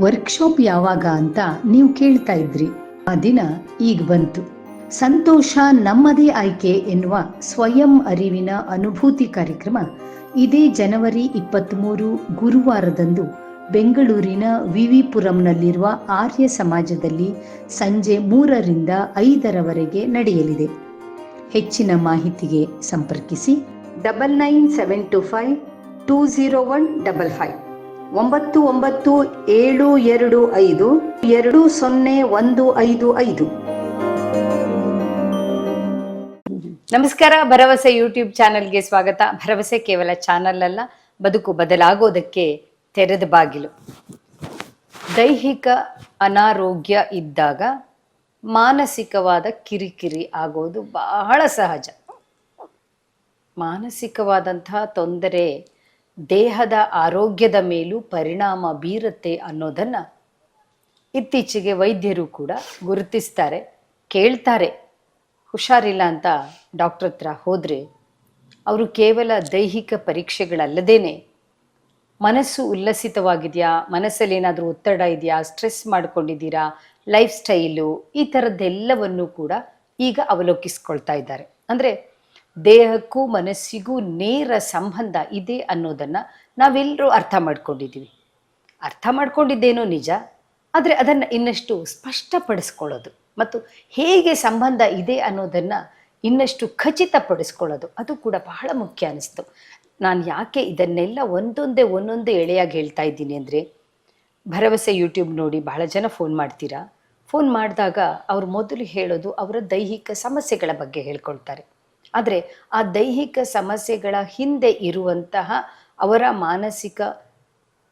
Workshop ಯಾವಾಗ ಅಂತ ನೀವು ಕೇಳ್ತಾ ಇದ್ರಿ. ಆ ದಿನ ಈಗ ಬಂತು. ಸಂತೋಷ ನಮ್ಮದೇ ಆಯ್ಕೆ ಎನ್ನುವ ಸ್ವಯಂ ಅರಿವಿನ ಅನುಭೂತಿ ಕಾರ್ಯಕ್ರಮ ಇದೇ ಜನವರಿ ಇಪ್ಪತ್ತ್ಮೂರು ಗುರುವಾರದಂದು ಬೆಂಗಳೂರಿನ ವಿವಿಪುರಂನಲ್ಲಿರುವ ಆರ್ಯ ಸಮಾಜದಲ್ಲಿ ಸಂಜೆ ಮೂರರಿಂದ ಐದರವರೆಗೆ ನಡೆಯಲಿದೆ. ಹೆಚ್ಚಿನ ಮಾಹಿತಿಗೆ ಸಂಪರ್ಕಿಸಿ double nine seven two five two zero one double five. ಒಂಬತ್ತು ಒಂಬತ್ತು ಏಳು ಎರಡು ಐದು ಎರಡು ಸೊನ್ನೆ ಒಂದು ಐದು ಐದು. ನಮಸ್ಕಾರ, ಭರವಸೆ ಯೂಟ್ಯೂಬ್ ಚಾನೆಲ್ಗೆ ಸ್ವಾಗತ. ಭರವಸೆ ಕೇವಲ ಚಾನಲ್ ಅಲ್ಲ, ಬದುಕು ಬದಲಾಗೋದಕ್ಕೆ ತೆರೆದ ಬಾಗಿಲು. ದೈಹಿಕ ಅನಾರೋಗ್ಯ ಇದ್ದಾಗ ಮಾನಸಿಕವಾದ ಕಿರಿಕಿರಿ ಆಗೋದು ಬಹಳ ಸಹಜ. ಮಾನಸಿಕವಾದಂತಹ ತೊಂದರೆ ದೇಹದ ಆರೋಗ್ಯದ ಮೇಲೂ ಪರಿಣಾಮ ಬೀರುತ್ತೆ ಅನ್ನೋದನ್ನ ಇತ್ತೀಚೆಗೆ ವೈದ್ಯರು ಕೂಡ ಗುರುತಿಸ್ತಾರೆ, ಕೇಳ್ತಾರೆ. ಹುಷಾರಿಲ್ಲ ಅಂತ ಡಾಕ್ಟರ್ ಹತ್ರ ಹೋದರೆ ಅವರು ಕೇವಲ ದೈಹಿಕ ಪರೀಕ್ಷೆಗಳಲ್ಲದೇನೆ ಮನಸ್ಸು ಉಲ್ಲಸಿತವಾಗಿದೆಯಾ, ಮನಸ್ಸಲ್ಲಿ ಏನಾದರೂ ಒತ್ತಡ ಇದೆಯಾ, ಸ್ಟ್ರೆಸ್ ಮಾಡ್ಕೊಂಡಿದ್ದೀರಾ, ಲೈಫ್ ಸ್ಟೈಲು ಈ ಥರದ್ದೆಲ್ಲವನ್ನು ಕೂಡ ಈಗ ಅವಲೋಕಿಸ್ಕೊಳ್ತಾ ಇದ್ದಾರೆ. ಅಂದರೆ ದೇಹಕ್ಕೂ ಮನಸ್ಸಿಗೂ ನೇರ ಸಂಬಂಧ ಇದೆ ಅನ್ನೋದನ್ನು ನಾವೆಲ್ಲರೂ ಅರ್ಥ ಮಾಡ್ಕೊಂಡಿದ್ದೀವಿ ಅರ್ಥ ಮಾಡ್ಕೊಂಡಿದ್ದೇನೋ ನಿಜ, ಆದರೆ ಅದನ್ನು ಇನ್ನಷ್ಟು ಸ್ಪಷ್ಟಪಡಿಸ್ಕೊಳ್ಳೋದು ಮತ್ತು ಹೇಗೆ ಸಂಬಂಧ ಇದೆ ಅನ್ನೋದನ್ನು ಇನ್ನಷ್ಟು ಖಚಿತಪಡಿಸ್ಕೊಳ್ಳೋದು, ಅದು ಕೂಡ ಬಹಳ ಮುಖ್ಯ ಅನಿಸ್ತು. ನಾನು ಯಾಕೆ ಇದನ್ನೆಲ್ಲ ಒಂದೊಂದೇ ಒಂದೊಂದೇ ಎಳೆಯಾಗಿ ಹೇಳ್ತಾ ಇದ್ದೀನಿ ಅಂದರೆ, ಭರವಸೆ ಯೂಟ್ಯೂಬ್ ನೋಡಿ ಬಹಳ ಜನ ಫೋನ್ ಮಾಡ್ತೀರಾ? ಫೋನ್ ಮಾಡಿದಾಗ ಅವರು ಮೊದಲು ಹೇಳೋದು ಅವರ ದೈಹಿಕ ಸಮಸ್ಯೆಗಳ ಬಗ್ಗೆ ಹೇಳ್ಕೊಳ್ತಾರೆ. ಆದರೆ ಆ ದೈಹಿಕ ಸಮಸ್ಯೆಗಳ ಹಿಂದೆ ಇರುವಂತಹ ಅವರ ಮಾನಸಿಕ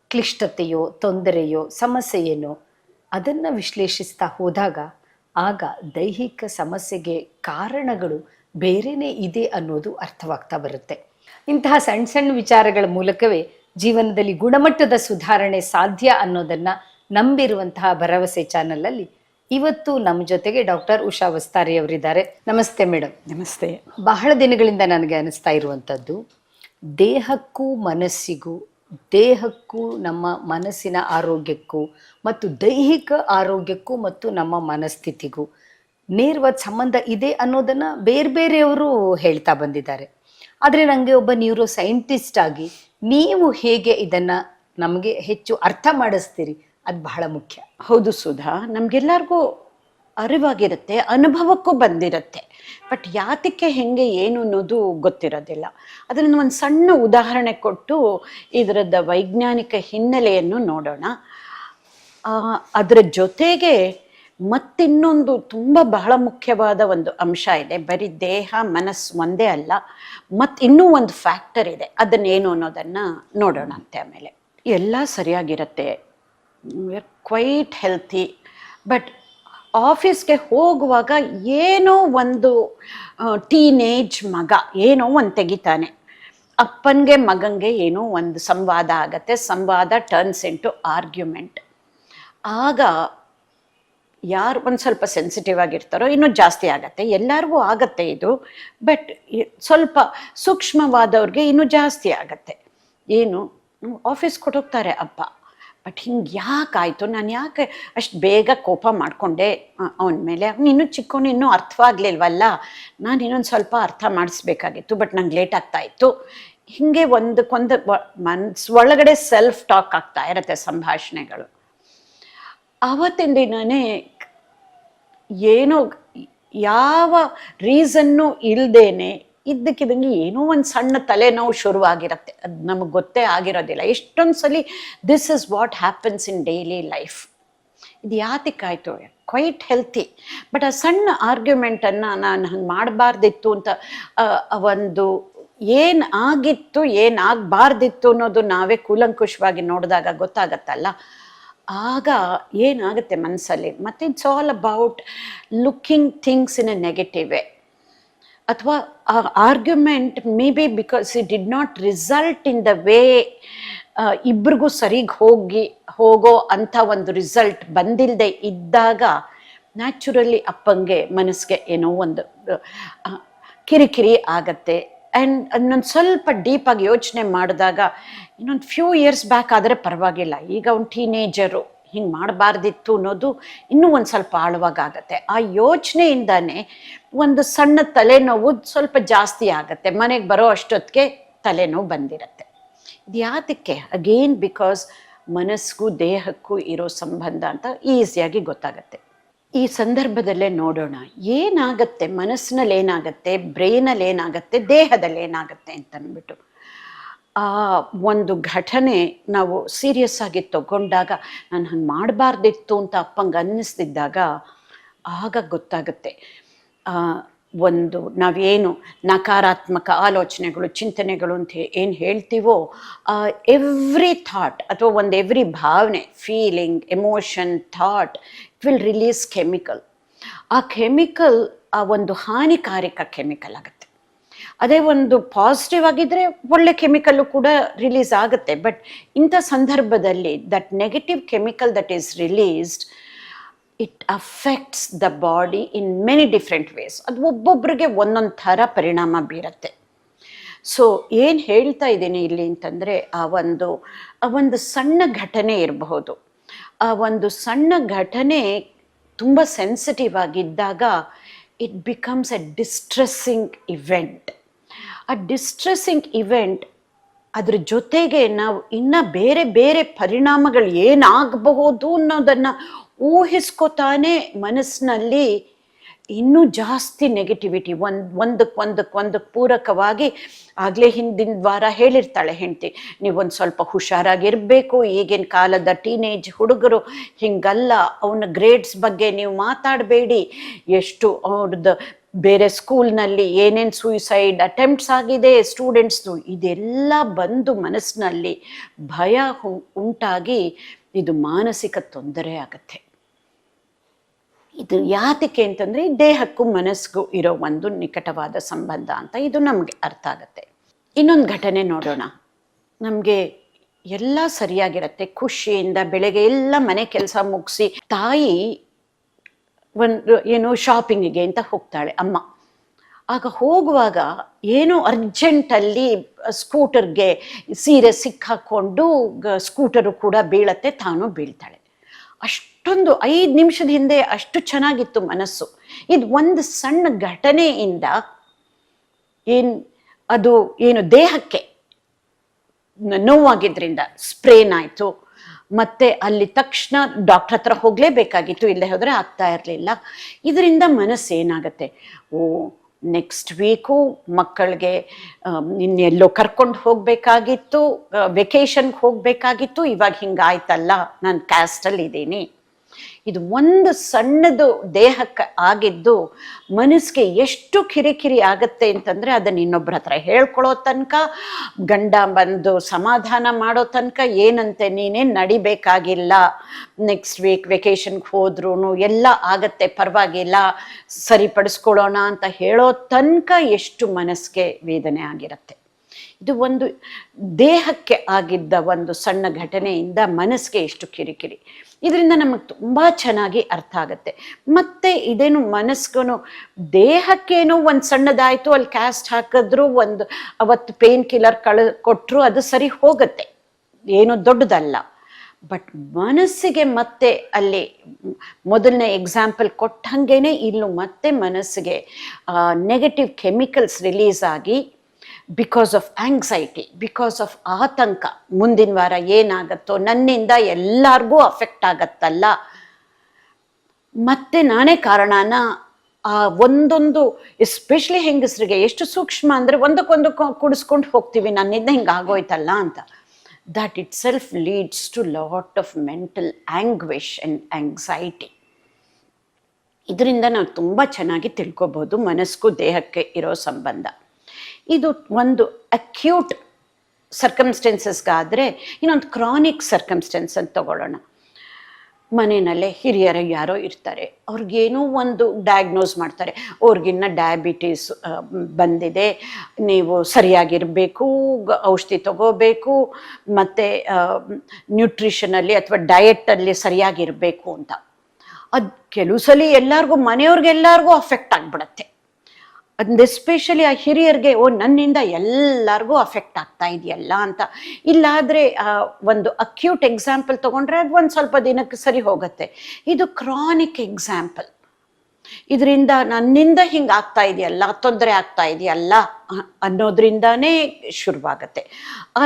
ಕ್ಲಿಷ್ಟತೆಯೋ, ತೊಂದರೆಯೋ, ಸಮಸ್ಯೆಯೇನೋ ಅದನ್ನು ವಿಶ್ಲೇಷಿಸ್ತಾ ಹೋದಾಗ ಆಗ ದೈಹಿಕ ಸಮಸ್ಯೆಗೆ ಕಾರಣಗಳು ಬೇರೆನೇ ಇದೆ ಅನ್ನೋದು ಅರ್ಥವಾಗ್ತಾ ಬರುತ್ತೆ. ಇಂತಹ ಸಣ್ಣ ಸಣ್ಣ ವಿಚಾರಗಳ ಮೂಲಕವೇ ಜೀವನದಲ್ಲಿ ಗುಣಮಟ್ಟದ ಸುಧಾರಣೆ ಸಾಧ್ಯ ಅನ್ನೋದನ್ನ ನಂಬಿರುವಂತಹ ಭರವಸೆ ಚಾನಲಲ್ಲಿ ಇವತ್ತು ನಮ್ಮ ಜೊತೆಗೆ ಡಾಕ್ಟರ್ ಉಷಾ ವಸ್ತಾರಿ ಅವರಿದ್ದಾರೆ. ನಮಸ್ತೆ ಮೇಡಮ್ ನಮಸ್ತೆ. ಬಹಳ ದಿನಗಳಿಂದ ನನಗೆ ಅನಿಸ್ತಾ ಇರುವಂಥದ್ದು ದೇಹಕ್ಕೂ ಮನಸ್ಸಿಗೂ ದೇಹಕ್ಕೂ ನಮ್ಮ ಮನಸ್ಸಿನ ಆರೋಗ್ಯಕ್ಕೂ ಮತ್ತು ದೈಹಿಕ ಆರೋಗ್ಯಕ್ಕೂ ಮತ್ತು ನಮ್ಮ ಮನಸ್ಥಿತಿಗೂ ನೇರವಾದ ಸಂಬಂಧ ಇದೆ ಅನ್ನೋದನ್ನು ಬೇರೆ ಬೇರೆಯವರು ಹೇಳ್ತಾ ಬಂದಿದ್ದಾರೆ. ಆದರೆ ನನಗೆ ಒಬ್ಬ ನ್ಯೂರೋ ಸೈಂಟಿಸ್ಟ್ ಆಗಿ ನೀವು ಹೇಗೆ ಇದನ್ನು ನಮಗೆ ಹೆಚ್ಚು ಅರ್ಥ ಮಾಡಿಸ್ತೀರಿ? ಅದು ಬಹಳ ಮುಖ್ಯ. ಹೌದು ಸುಧಾ, ನಮಗೆಲ್ಲರಿಗೂ ಅರಿವಾಗಿರುತ್ತೆ, ಅನುಭವಕ್ಕೂ ಬಂದಿರುತ್ತೆ. ಬಟ್ ಯಾತಕ್ಕೆ ಹೆಂಗೆ, ಏನು ಅನ್ನೋದು ಗೊತ್ತಿರೋದಿಲ್ಲ. ಅದನ್ನು ಒಂದು ಸಣ್ಣ ಉದಾಹರಣೆ ಕೊಟ್ಟು ಇದರದ ವೈಜ್ಞಾನಿಕ ಹಿನ್ನೆಲೆಯನ್ನು ನೋಡೋಣ. ಅದರ ಜೊತೆಗೆ ಮತ್ತಿನ್ನೊಂದು ತುಂಬ ಬಹಳ ಮುಖ್ಯವಾದ ಒಂದು ಅಂಶ ಇದೆ. ಬರೀ ದೇಹ, ಮನಸ್ಸು ಒಂದೇ ಅಲ್ಲ ಮತ್ತು ಇನ್ನೂ ಒಂದು ಫ್ಯಾಕ್ಟರ್ ಇದೆ. ಅದನ್ನೇನು ಅನ್ನೋದನ್ನು ನೋಡೋಣ ಅಂತೆ ಆಮೇಲೆ. ಎಲ್ಲ ಸರಿಯಾಗಿರುತ್ತೆ. ಕ್ವೈಟ್ ಹೆಲ್ತಿ ಬಟ್ ಆಫೀಸ್ಗೆ ಹೋಗುವಾಗ ಏನೋ ಒಂದು ಟೀನೇಜ್ ಮಗ ಏನೋ ಒಂದು ತೆಗಿತಾನೆ. ಅಪ್ಪನಿಗೆ ಮಗನಿಗೆ ಏನೋ ಒಂದು ಸಂವಾದ ಆಗತ್ತೆ. ಸಂವಾದ ಟರ್ನ್ಸ್ ಇಂಟು ಆರ್ಗ್ಯುಮೆಂಟ್ ಆಗ ಯಾರು ಒಂದು ಸ್ವಲ್ಪ ಸೆನ್ಸಿಟಿವ್ ಆಗಿರ್ತಾರೋ ಇನ್ನೂ ಜಾಸ್ತಿ ಆಗತ್ತೆ. ಎಲ್ಲರಿಗೂ ಆಗತ್ತೆ ಇದು. ಬಟ್ ಸ್ವಲ್ಪ ಸೂಕ್ಷ್ಮವಾದವ್ರಿಗೆ ಇನ್ನೂ ಜಾಸ್ತಿ ಆಗತ್ತೆ. ಏನು? ಆಫೀಸ್ ಕೊಟ್ಟೋಗ್ತಾರೆ ಅಪ್ಪ. ಬಟ್ ಹಿಂಗೆ ಯಾಕಾಯಿತು ನಾನು ಯಾಕೆ ಅಷ್ಟು ಬೇಗ ಕೋಪ ಮಾಡಿಕೊಂಡೆ ಅವನ ಮೇಲೆ? ಇನ್ನೂ ಚಿಕ್ಕವನು ಇನ್ನೂ ಅರ್ಥವಾಗಲಿಲ್ವಲ್ಲ? ನಾನು ಇನ್ನೊಂದು ಸ್ವಲ್ಪ ಅರ್ಥ ಮಾಡಿಸ್ಬೇಕಾಗಿತ್ತು ಬಟ್ ನಂಗೆ ಲೇಟ್ ಆಗ್ತಾ ಇತ್ತು. ಹಿಂಗೆ ಒಂದಕ್ಕೊಂದು ಮನ್ಸು ಒಳಗಡೆ ಸೆಲ್ಫ್ ಟಾಕ್ ಆಗ್ತಾ ಇರತ್ತೆ ಸಂಭಾಷಣೆಗಳು. ಆವತ್ತಿನ ದಿನನೇ ಏನೋ, ಯಾವ ರೀಸನ್ನು ಇಲ್ದೇನೆ ಇದ್ದಕ್ಕಿದ್ದಂಗೆ ಏನೋ ಒಂದು ಸಣ್ಣ ತಲೆನೋವು ಶುರುವಾಗಿರುತ್ತೆ. ಅದು ನಮಗೆ ಗೊತ್ತೇ ಆಗಿರೋದಿಲ್ಲ. ಎಷ್ಟೊಂದು ಸಲ this is what happens in daily life ಇದು ಯಾತಕ್ಕಾಯ್ತು ಕ್ವೈಟ್ ಹೆಲ್ತಿ ಬಟ್ ಆ ಸಣ್ಣ ಆರ್ಗ್ಯುಮೆಂಟನ್ನು ನಾನು ಹಂಗೆ ಮಾಡಬಾರ್ದಿತ್ತು ಅಂತ ಒಂದು ಏನು ಆಗಿತ್ತು, ಏನು ಆಗಬಾರ್ದಿತ್ತು ಅನ್ನೋದು ನಾವೇ ಕೂಲಂಕುಷವಾಗಿ ನೋಡಿದಾಗ ಗೊತ್ತಾಗತ್ತಲ್ಲ? ಆಗ ಏನಾಗುತ್ತೆ ಮನಸ್ಸಲ್ಲಿ ಮತ್ತು it's all about looking things in a negative way ಅಥವಾ argument maybe because it did not result in the way ಇಬ್ರಿಗೂ ಸರಿಗೆ ಹೋಗಿ, ಹೋಗೋ ಅಂಥ ಒಂದು ರಿಸಲ್ಟ್ ಬಂದಿಲ್ಲದೆ ಇದ್ದಾಗ ನ್ಯಾಚುರಲಿ ಅಪ್ಪಂಗೆ ಮನಸ್ಸಿಗೆ ಏನೋ ಒಂದು ಕಿರಿಕಿರಿ ಆಗತ್ತೆ. ಆ್ಯಂಡ್ ಅದನ್ನೊಂದು ಸ್ವಲ್ಪ ಡೀಪಾಗಿ ಯೋಚನೆ ಮಾಡಿದಾಗ ಇನ್ನೊಂದು ಫ್ಯೂ ಇಯರ್ಸ್ ಬ್ಯಾಕ್ ಆದರೆ ಪರವಾಗಿಲ್ಲ. ಈಗ ಒಂದು ಟೀನೇಜರು ಹಿಂಗೆ ಮಾಡಬಾರ್ದಿತ್ತು ಅನ್ನೋದು ಇನ್ನೂ ಒಂದು ಸ್ವಲ್ಪ ಆಳವಾಗತ್ತೆ ಆ ಯೋಚನೆಯಿಂದಾನೇ ಒಂದು ಸಣ್ಣ ತಲೆನೋವು ಸ್ವಲ್ಪ ಜಾಸ್ತಿ ಆಗುತ್ತೆ. ಮನೆಗೆ ಬರೋ ಅಷ್ಟೊತ್ತಿಗೆ ತಲೆನೋವು ಬಂದಿರತ್ತೆ. ಇದು ಯಾತಕ್ಕೆ? ಅಗೇನ್ ಬಿಕಾಸ್ ಮನಸ್ಸಿಗೂ ದೇಹಕ್ಕೂ ಇರೋ ಸಂಬಂಧ ಅಂತ ಈಸಿಯಾಗಿ ಗೊತ್ತಾಗತ್ತೆ. ಈ ಸಂದರ್ಭದಲ್ಲೇ ನೋಡೋಣ. ಏನಾಗತ್ತೆ? ಮನಸ್ಸಿನಲ್ಲಿ ಏನಾಗತ್ತೆ? ಬ್ರೈನಲ್ಲಿ ಏನಾಗತ್ತೆ? ದೇಹದಲ್ಲಿ ಏನಾಗತ್ತೆ ಅಂತ ಅಂದ್ಬಿಟ್ಟು. ಆ ಒಂದು ಘಟನೆ ನಾವು ಸೀರಿಯಸ್ ಆಗಿ ತಗೊಂಡಾಗ, ನಾನು ಹಂಗೆ ಮಾಡಬಾರ್ದಿತ್ತು ಅಂತ ಅಪ್ಪಂಗೆ ಅನ್ನಿಸ್ತಿದ್ದಾಗ, ಆಗ ಗೊತ್ತಾಗುತ್ತೆ. ಒಂದು ನಾವೇನು ನಕಾರಾತ್ಮಕ ಆಲೋಚನೆಗಳು, ಚಿಂತನೆಗಳು ಅಂತ ಏನು ಹೇಳ್ತೀವೋ ಎವ್ರಿ ಥಾಟ್ ಅಥವಾ ಒಂದು ಎವ್ರಿ ಭಾವನೆ feeling emotion thought it will release chemical ಆ ಕೆಮಿಕಲ್ ಆ ಒಂದು ಹಾನಿಕಾರಕ ಕೆಮಿಕಲ್ ಆಗುತ್ತೆ. ಅದೇ ಒಂದು ಪಾಸಿಟಿವ್ ಆಗಿದ್ದರೆ ಒಳ್ಳೆ ಕೆಮಿಕಲ್ಲು ಕೂಡ ರಿಲೀಸ್ ಆಗುತ್ತೆ. ಬಟ್ ಇಂಥ ಸಂದರ್ಭದಲ್ಲಿ that negative chemical that is released it affects the body in many different ways ಅದು ಒಬ್ಬೊಬ್ಬರಿಗೆ ಒಂದೊಂದು ಥರ ಪರಿಣಾಮ ಬೀರುತ್ತೆ. ಸೊ ಏನು ಹೇಳ್ತಾ ಇದ್ದೀನಿ ಇಲ್ಲಿ ಅಂತಂದರೆ, ಆ ಒಂದು ಆ ಒಂದು ಸಣ್ಣ ಘಟನೆ ಇರಬಹುದು. ಆ ಒಂದು ಸಣ್ಣ ಘಟನೆ ತುಂಬ ಸೆನ್ಸಿಟಿವ್ ಆಗಿದ್ದಾಗ it becomes a distressing event ಆ ಡಿಸ್ಟ್ರೆಸ್ಸಿಂಗ್ ಇವೆಂಟ್ ಅದ್ರ ಜೊತೆಗೆ ನಾವು ಇನ್ನೂ ಬೇರೆ ಬೇರೆ ಪರಿಣಾಮಗಳು ಏನಾಗಬಹುದು ಅನ್ನೋದನ್ನ ಊಹಿಸ್ಕೊತಾನೆ ಮನಸ್ಸಿನಲ್ಲಿ ಇನ್ನೂ ಜಾಸ್ತಿ ನೆಗೆಟಿವಿಟಿ ಒಂದು ಒಂದಕ್ಕೆ ಒಂದಕ್ಕೆ ಒಂದಕ್ಕೆ ಪೂರಕವಾಗಿ ಆಗಲೇ ಹಿಂದಿನ ವಾರ ಹೇಳಿರ್ತಾಳೆ ಹೆಂಡತಿ, ನೀವೊಂದು ಸ್ವಲ್ಪ ಹುಷಾರಾಗಿರಬೇಕು, ಈಗಿನ ಕಾಲದ ಟೀನೇಜ್ ಹುಡುಗರು ಹಿಂಗಲ್ಲ, ಅವನ ಗ್ರೇಡ್ಸ್ ಬಗ್ಗೆ ನೀವು ಮಾತಾಡಬೇಡಿ, ಎಷ್ಟು ಅವ್ರದ್ದು ಬೇರೆ ಸ್ಕೂಲ್ನಲ್ಲಿ ಏನೇನು ಸೂಯಿಸೈಡ್ ಅಟೆಂಪ್ಟ್ಸ್ ಆಗಿದೆ ಸ್ಟೂಡೆಂಟ್ಸ್ದು ಇದೆಲ್ಲ ಬಂದು ಮನಸ್ಸಿನಲ್ಲಿ ಭಯ ಉಂಟಾಗಿ ಇದು ಮಾನಸಿಕ ತೊಂದರೆ ಆಗುತ್ತೆ. ಇದು ಯಾತಕ್ಕೆ ಅಂತಂದ್ರೆ ದೇಹಕ್ಕೂ ಮನಸ್ಸಿಗೂ ಇರೋ ಒಂದು ನಿಕಟವಾದ ಸಂಬಂಧ ಅಂತ ಇದು ನಮಗೆ ಅರ್ಥ ಆಗುತ್ತೆ. ಇನ್ನೊಂದು ಘಟನೆ ನೋಡೋಣ. ನಮಗೆ ಎಲ್ಲ ಸರಿಯಾಗಿರತ್ತೆ. ಖುಷಿಯಿಂದ ಬೆಳಗ್ಗೆ ಎಲ್ಲ ಮನೆ ಕೆಲಸ ಮುಗಿಸಿ ತಾಯಿ ಒಂದು ಏನು ಶಾಪಿಂಗಿಗೆ ಅಂತ ಹೋಗ್ತಾಳೆ ಅಮ್ಮ. ಆಗ ಹೋಗುವಾಗ ಏನೋ ಅರ್ಜೆಂಟಲ್ಲಿ ಸ್ಕೂಟರ್ಗೆ ಸೀರೆ ಸಿಕ್ಕಾಕೊಂಡು ಸ್ಕೂಟರು ಕೂಡ ಬೀಳತ್ತೆ, ತಾನು ಬೀಳ್ತಾಳೆ. ಅಷ್ಟೊಂದು ಐದು ನಿಮಿಷದ ಹಿಂದೆ ಅಷ್ಟು ಚೆನ್ನಾಗಿತ್ತು ಮನಸ್ಸು. ಇದು ಒಂದು ಸಣ್ಣ ಘಟನೆಯಿಂದ ಏನು ಅದು ಏನು ದೇಹಕ್ಕೆ ನೋವಾಗಿದ್ದರಿಂದ ಸ್ಪ್ರೇನ್ ಆಯಿತು ಮತ್ತೆ ಅಲ್ಲಿ ತಕ್ಷಣ ಡಾಕ್ಟರ್ ಹತ್ರ ಹೋಗಲೇಬೇಕಾಗಿತ್ತು. ಇಲ್ಲದೆ ಹೋದರೆ ಆಗ್ತಾ ಇರಲಿಲ್ಲ. ಇದರಿಂದ ಮನಸ್ಸು ಏನಾಗುತ್ತೆ ಓ ನೆಕ್ಸ್ಟ್ ವೀಕು ಮಕ್ಕಳಿಗೆ ಇನ್ನೆಲ್ಲೋ ಕರ್ಕೊಂಡು ಹೋಗಬೇಕಾಗಿತ್ತು ವೆಕೇಶನ್ಗೆ ಹೋಗಬೇಕಾಗಿತ್ತು ಇವಾಗ ಹಿಂಗಾಯ್ತಲ್ಲ ನಾನು ಕ್ಯಾಸ್ಟಲ್ಲಿ ಇದ್ದೀನಿ ಇದು ಒಂದು ಸಣ್ಣದು ದೇಹಕ್ಕೆ ಆಗಿದ್ದು ಮನಸ್ಸಿಗೆ ಎಷ್ಟು ಕಿರಿಕಿರಿ ಆಗುತ್ತೆ ಅಂತಂದರೆ ಅದನ್ನ ಇನ್ನೊಬ್ಬರ ಹತ್ರ ಹೇಳ್ಕೊಳ್ಳೋ ತನಕ, ಗಂಡ ಬಂದು ಸಮಾಧಾನ ಮಾಡೋ ತನಕ ಏನಂತೆ, ನೀನೇ ನಡಿಬೇಕಾಗಿಲ್ಲ. ನೆಕ್ಸ್ಟ್ ವೀಕ್ ವೆಕೇಶನ್ಗೆ ಹೋದ್ರೂ ಎಲ್ಲ ಆಗತ್ತೆ, ಪರವಾಗಿಲ್ಲ, ಸರಿಪಡಿಸ್ಕೊಳ್ಳೋಣ ಅಂತ ಹೇಳೋ ತನಕ ಎಷ್ಟು ಮನಸ್ಸಿಗೆ ವೇದನೆ ಆಗಿರತ್ತೆ. ಇದು ಒಂದು ದೇಹಕ್ಕೆ ಆಗಿದ್ದ ಒಂದು ಸಣ್ಣ ಘಟನೆಯಿಂದ ಮನಸ್ಸಿಗೆ ಎಷ್ಟು ಕಿರಿಕಿರಿ. ಇದರಿಂದ ನಮಗೆ ತುಂಬ ಚೆನ್ನಾಗಿ ಅರ್ಥ ಆಗುತ್ತೆ. ಮತ್ತೆ ಇದೇನು ಮನಸ್ಸಿಗೂ ದೇಹಕ್ಕೇನೋ ಒಂದು ಸಣ್ಣದಾಯಿತು, ಅಲ್ಲಿ ಕ್ಯಾಸ್ಟ್ ಹಾಕಿದ್ರು, ಒಂದು ಅವತ್ತು ಪೇನ್ ಕಿಲ್ಲರ್ ಕಳ ಕೊಟ್ಟರು ಅದು ಸರಿ ಹೋಗುತ್ತೆ. ಏನು ದೊಡ್ಡದಲ್ಲ. ಬಟ್ ಮನಸ್ಸಿಗೆ ಮತ್ತೆ ಅಲ್ಲಿ ಮೊದಲನೇ ಎಕ್ಸಾಂಪಲ್ ಕೊಟ್ಟಂಗೆನೆ ಇಲ್ಲೂ ಮತ್ತೆ ಮನಸ್ಸಿಗೆ ನೆಗೆಟಿವ್ ಕೆಮಿಕಲ್ಸ್ ರಿಲೀಸ್ ಆಗಿ because of anxiety because of ಆತಂಕ. ಮುಂದಿನ ವಾರ ಏನಾಗತ್ತೋ ನನ್ನಿಂದ ಎಲ್ಲರಿಗೂ ಅಫೆಕ್ಟ್ ಆಗತ್ತಲ್ಲ. ಮತ್ತೆ ನಾನೇ ಕಾರಣನ, ಆ ಒಂದೊಂದು ಎಸ್ಪೆಷಲಿ ಹೆಂಗಸರಿಗೆ ಎಷ್ಟು ಸೂಕ್ಷ್ಮ ಅಂದರೆ ಒಂದಕ್ಕೊಂದು ಕುಡಿಸ್ಕೊಂಡು ಹೋಗ್ತೀವಿ, ನನ್ನಿಂದ ಹಿಂಗೆ ಆಗೋಯ್ತಲ್ಲ ಅಂತ. That itself leads to lot of mental anguish and anxiety ಇದರಿಂದ ನಾವು ತುಂಬ ಚೆನ್ನಾಗಿ ತಿಳ್ಕೊಬೋದು ಮನಸ್ಸಿಗೂ ದೇಹಕ್ಕೆ ಇರೋ ಸಂಬಂಧ. ಇದು ಒಂದು ಅಕ್ಯೂಟ್ ಸರ್ಕಮ್ಸ್ಟೆನ್ಸಸ್ಗಾದರೆ ಇನ್ನೊಂದು ಕ್ರಾನಿಕ್ ಸರ್ಕಮ್ಸ್ಟೆನ್ಸ್ ಅಂತ ತಗೊಳ್ಳೋಣ. ಮನೆಯಲ್ಲೇ ಹಿರಿಯರು ಯಾರೋ ಇರ್ತಾರೆ. ಅವ್ರಿಗೇನೋ ಒಂದು ಡಯಾಗ್ನೋಸ್ ಮಾಡ್ತಾರೆ. ಅವ್ರಿಗಿನ್ನ ಡಯಾಬಿಟೀಸ್ ಬಂದಿದೆ. ನೀವು ಸರಿಯಾಗಿರಬೇಕು ಔಷಧಿ ತಗೋಬೇಕು, ಮತ್ತು ನ್ಯೂಟ್ರಿಷನಲ್ಲಿ ಅಥವಾ ಡಯೆಟಲ್ಲಿ ಸರಿಯಾಗಿರಬೇಕು ಅಂತ. ಅದು ಕೆಲವು ಸಲ ಎಲ್ಲರಿಗೂ, ಮನೆಯವ್ರಿಗೆಲ್ಲರಿಗೂ ಅಫೆಕ್ಟ್ ಆಗಿಬಿಡತ್ತೆ. ಅದು ಎಸ್ಪೆಷಲಿ ಆ ಹಿರಿಯರಿಗೆ, ಓ, ನನ್ನಿಂದ ಎಲ್ಲರಿಗೂ ಅಫೆಕ್ಟ್ ಆಗ್ತಾ ಇದೆಯಲ್ಲ ಅಂತ. ಇಲ್ಲಾದರೆ ಒಂದು ಅಕ್ಯೂಟ್ ಎಕ್ಸಾಂಪಲ್ ತಗೊಂಡ್ರೆ ಅದು ಒಂದು ಸ್ವಲ್ಪ ದಿನಕ್ಕೆ ಸರಿ ಹೋಗುತ್ತೆ. ಇದು ಕ್ರಾನಿಕ್ ಎಕ್ಸಾಂಪಲ್ ಇದರಿಂದ ನನ್ನಿಂದ ಹಿಂಗೆ ಆಗ್ತಾ ಇದೆಯಲ್ಲ, ತೊಂದರೆ ಆಗ್ತಾ ಇದೆಯಲ್ಲ ಅನ್ನೋದ್ರಿಂದಾನೇ ಶುರುವಾಗತ್ತೆ.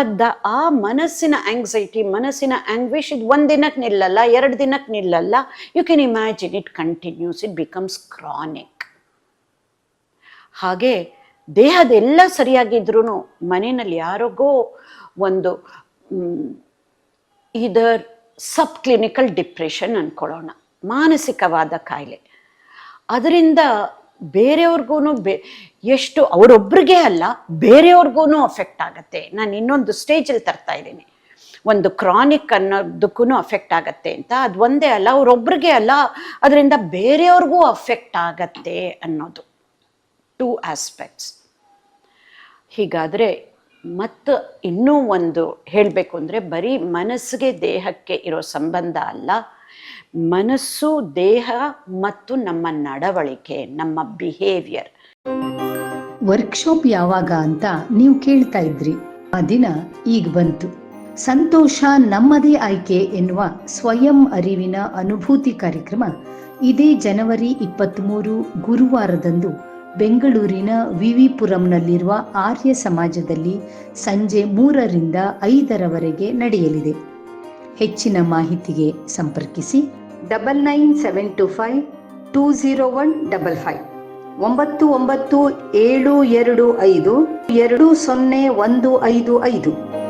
ಅದ ಆ ಮನಸ್ಸಿನ ಆಂಗ್ಸೈಟಿ ಮನಸ್ಸಿನ ಆಂಗ್ವಿಷ್ ಇದು ಒಂದು ದಿನಕ್ಕೆ ನಿಲ್ಲಲ್ಲ, ಎರಡು ದಿನಕ್ಕೆ ನಿಲ್ಲಲ್ಲ. You can imagine it continues it becomes chronic ಹಾಗೆ ದೇಹದೆಲ್ಲ ಸರಿಯಾಗಿದ್ರೂ ಮನೆಯಲ್ಲಿ ಯಾರಿಗೋ ಒಂದು ಇದರ್ ಸಬ್ ಕ್ಲಿನಿಕಲ್ ಡಿಪ್ರೆಷನ್ ಅನ್ಕೊಳ್ಳೋಣ, ಮಾನಸಿಕವಾದ ಕಾಯಿಲೆ. ಅದರಿಂದ ಬೇರೆಯವ್ರಿಗೂ ಬೇ, ಎಷ್ಟು ಅವರೊಬ್ರಿಗೆ ಅಲ್ಲ ಬೇರೆಯವ್ರಿಗೂ ಅಫೆಕ್ಟ್ ಆಗುತ್ತೆ. ನಾನು ಇನ್ನೊಂದು ಸ್ಟೇಜಲ್ಲಿ ತರ್ತಾ ಇದ್ದೀನಿ. ಒಂದು ಕ್ರಾನಿಕ್ ಅನ್ನೋದಕ್ಕೂ ಅಫೆಕ್ಟ್ ಆಗತ್ತೆ ಅಂತ. ಅದು ಒಂದೇ ಅಲ್ಲ ಅವರೊಬ್ಬರಿಗೆ ಅಲ್ಲ, ಅದರಿಂದ ಬೇರೆಯವ್ರಿಗೂ ಅಫೆಕ್ಟ್ ಆಗತ್ತೆ ಅನ್ನೋದು. ಟೂ ಆಸ್ಪೆಕ್ಟ್ಸ್ ಹೀಗಾದರೆ ಮತ್ತು ಇನ್ನೂ ಒಂದು ಹೇಳಬೇಕು ಅಂದರೆ ಬರೀ ಮನಸ್ಸಿಗೆ ದೇಹಕ್ಕೆ ಇರೋ ಸಂಬಂಧ ಅಲ್ಲ, ಮನಸ್ಸು, ದೇಹ ಮತ್ತು ನಮ್ಮ ನಡವಳಿಕೆ, ನಮ್ಮ ಬಿಹೇವಿಯರ್ ವರ್ಕ್ಶಾಪ್ ಯಾವಾಗ ಅಂತ ನೀವು ಕೇಳ್ತಾ ಇದ್ರಿ. ಆ ದಿನ ಈಗ ಬಂತು. ಸಂತೋಷ ನಮ್ಮದೇ ಆಯ್ಕೆ ಎನ್ನುವ ಸ್ವಯಂ ಅರಿವಿನ ಅನುಭೂತಿ ಕಾರ್ಯಕ್ರಮ ಇದೇ ಜನವರಿ ಇಪ್ಪತ್ತ್ಮೂರು ಗುರುವಾರದಂದು ಬೆಂಗಳೂರಿನ ವಿವಿಪುರಂನಲ್ಲಿರುವ ಆರ್ಯ ಸಮಾಜದಲ್ಲಿ ಸಂಜೆ ಮೂರರಿಂದ ಐದರವರೆಗೆ ನಡೆಯಲಿದೆ. ಹೆಚ್ಚಿನ ಮಾಹಿತಿಗೆ ಸಂಪರ್ಕಿಸಿ double nine seven two five two zero one double five ಒಂಬತ್ತು ಒಂಬತ್ತು ಏಳು ಎರಡು ಐದು ಎರಡು ಸೊನ್ನೆ ಒಂದು ಐದು ಐದು.